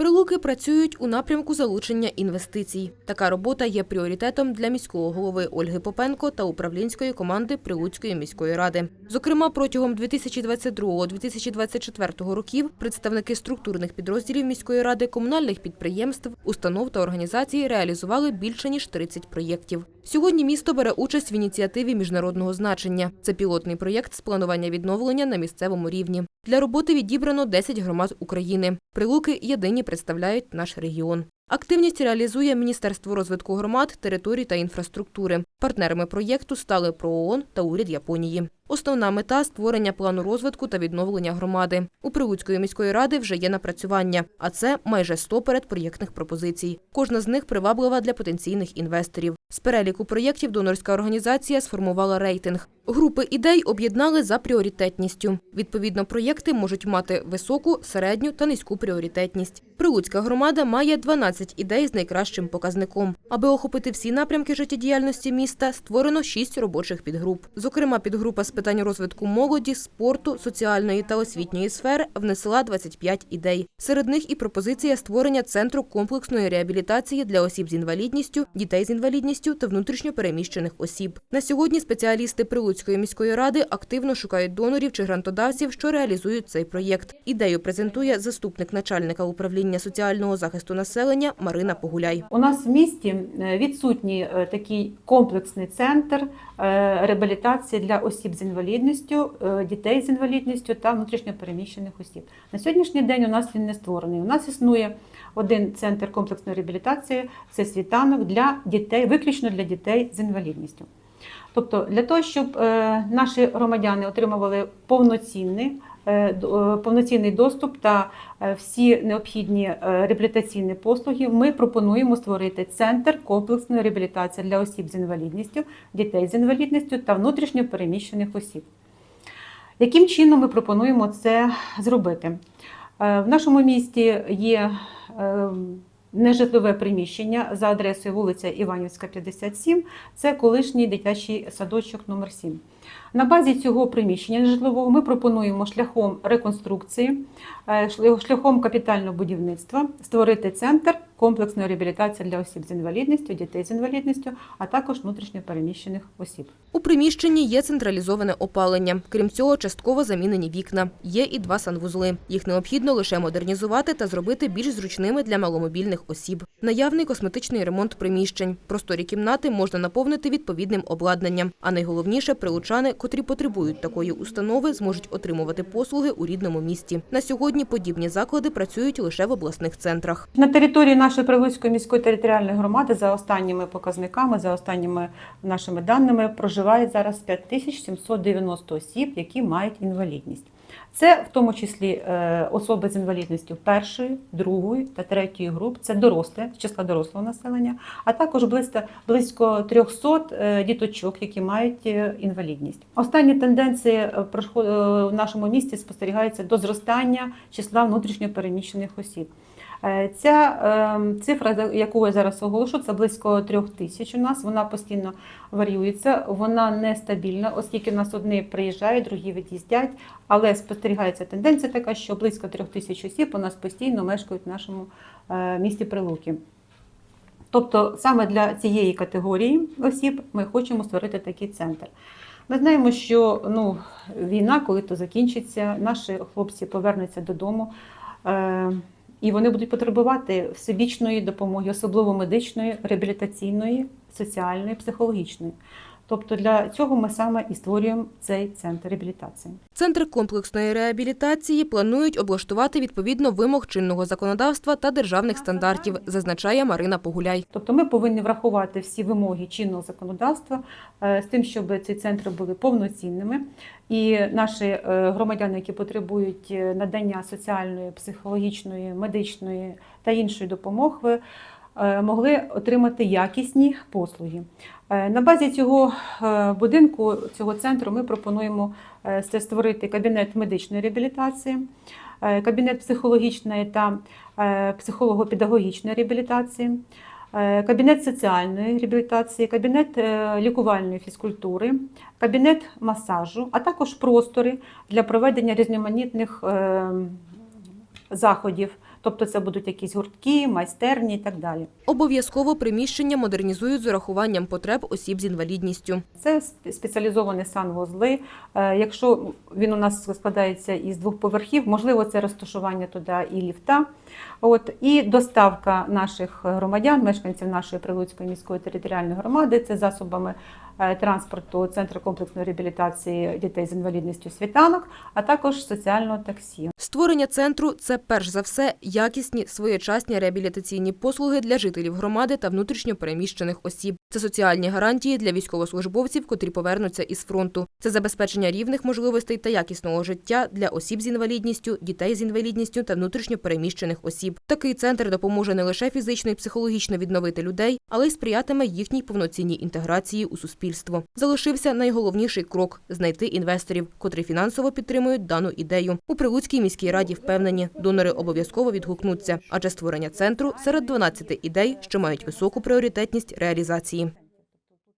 Прилуки працюють у напрямку залучення інвестицій. Така робота є пріоритетом для міського голови Ольги Попенко та управлінської команди Прилуцької міської ради. Зокрема, протягом 2022-2024 років представники структурних підрозділів міської ради, комунальних підприємств, установ та організацій реалізували більше ніж 30 проєктів. Сьогодні місто бере участь в ініціативі міжнародного значення. Це пілотний проєкт з планування відновлення на місцевому рівні. Для роботи відібрано 10 громад України. Прилуки єдині представляють наш регіон. Активність реалізує Міністерство розвитку громад, територій та інфраструктури. Партнерами проєкту стали ПРООН та уряд Японії. Основна мета створення плану розвитку та відновлення громади. У Прилуцької міської ради вже є напрацювання, а це майже 100 передпроєктних пропозицій. Кожна з них приваблива для потенційних інвесторів. З переліку проєктів донорська організація сформувала рейтинг. Групи ідей об'єднали за пріоритетністю. Відповідно, проєкти можуть мати високу, середню та низьку пріоритетність. Прилуцька громада має 12 ідей з найкращим показником. Аби охопити всі напрямки життєдіяльності міста, створено 6 робочих підгруп. Зокрема, підгрупа з питань розвитку молоді, спорту, соціальної та освітньої сфер внесла 25 ідей. Серед них і пропозиція створення центру комплексної реабілітації для осіб з інвалідністю, дітей з інвалідністю та внутрішньо переміщених осіб. На сьогодні спеціалісти Прилуцької міської ради активно шукають донорів чи грантодавців, що реалізують цей проєкт. Ідею презентує заступник начальника управління соціального захисту населення Марина Погуляй. У нас в місті е, відсутній е, такий комплексний центр е, реабілітації для осіб з інвалідністю, е, дітей з інвалідністю та внутрішньопереміщених осіб. На сьогоднішній день у нас він не створений. У нас існує один центр комплексної реабілітації це світанок для дітей, виключно для дітей з інвалідністю. Тобто, для того, щоб е, наші громадяни отримували повноцінний, повноцінний доступ та е, всі необхідні е, реабілітаційні послуги, ми пропонуємо створити центр комплексної реабілітації для осіб з інвалідністю, дітей з інвалідністю та внутрішньо переміщених осіб. Яким чином ми пропонуємо це зробити? Е, В нашому місті є е, нежитлове приміщення за адресою вулиця Іванівська, 57. Це колишній дитячий садочок номер 7. На базі цього приміщення нежитлового ми пропонуємо шляхом реконструкції, е, шляхом капітального будівництва створити центр комплексної реабілітації для осіб з інвалідністю, дітей з інвалідністю, а також внутрішньо переміщених осіб. У приміщенні є централізоване опалення. Крім цього, частково замінені вікна. Є і два санвузли. Їх необхідно лише модернізувати та зробити більш зручними для маломобільних осіб. Наявний косметичний ремонт приміщень. Просторі кімнати можна наповнити відповідним обладнанням. А найголовніше, прилучани, котрі потребують такої установи, зможуть отримувати послуги у рідному місті. На сьогодні подібні заклади працюють лише в обласних центрах. На території нашої Прилуцької міської територіальної громади за останніми показниками, за останніми нашими даними, проживає зараз 5790 осіб, які мають інвалідність. Це в тому числі е, особи з інвалідністю першої, другої та третьої груп, це доросле, з числа дорослого населення, а також близько, близько 300 е, діточок, які мають е, інвалідність. Останні тенденції в нашому місті спостерігаються до зростання числа внутрішньопереміщених осіб. Е, Ця е, цифра, яку я зараз оголошу, це близько трьох тисяч у нас. Вона постійно варіюється, вона нестабільна, оскільки в нас одні приїжджають, другі від'їздять. Але спостерігається тенденція така, що близько трьох тисяч осіб у нас постійно мешкають в нашому е, місті Прилуки. Тобто саме для цієї категорії осіб ми хочемо створити такий центр. Ми знаємо, що ну, війна, коли то закінчиться, наші хлопці повернуться додому. І вони будуть потребувати всебічної допомоги, особливо медичної, реабілітаційної, соціальної, психологічної. Тобто для цього ми саме і створюємо цей центр реабілітації. Центр комплексної реабілітації планують облаштувати відповідно вимог чинного законодавства та державних стандартів, зазначає Марина Погуляй. Тобто ми повинні врахувати всі вимоги чинного законодавства е, з тим, щоб ці центри були повноцінними, і наші е, громадяни, які потребують е, надання соціальної, психологічної, медичної та іншої допомоги, могли отримати якісні послуги. Е, На базі цього е, будинку, цього центру, ми пропонуємо е, створити кабінет медичної реабілітації, е, кабінет психологічної та е, психолого-педагогічної реабілітації, е, кабінет соціальної реабілітації, кабінет е, лікувальної фізкультури, кабінет масажу, а також простори для проведення різноманітних е, заходів, тобто це будуть якісь гуртки, майстерні і так далі. Обов'язково приміщення модернізують з урахуванням потреб осіб з інвалідністю. Це сп- спеціалізовані санвузли. Е, Якщо він у нас складається із двох поверхів, можливо, це розташування туди і ліфта. От і доставка наших громадян, мешканців нашої Прилуцької міської територіальної громади, це засобами транспорту Центру комплексної реабілітації дітей з інвалідністю світанок, а також соціального таксі. Створення центру це перш за все якісні своєчасні реабілітаційні послуги для жителів громади та внутрішньо переміщених осіб. Це соціальні гарантії для військовослужбовців, котрі повернуться із фронту. Це забезпечення рівних можливостей та якісного життя для осіб з інвалідністю, дітей з інвалідністю та внутрішньо переміщених осіб. Такий центр допоможе не лише фізично і психологічно відновити людей, але й сприятиме їхній повноцінній інтеграції у суспільство. Залишився найголовніший крок знайти інвесторів, котрі фінансово підтримують дану ідею. У Прилуцькій міській раді впевнені, донори обов'язково відгукнуться, адже створення центру серед 12 ідей, що мають високу пріоритетність реалізації.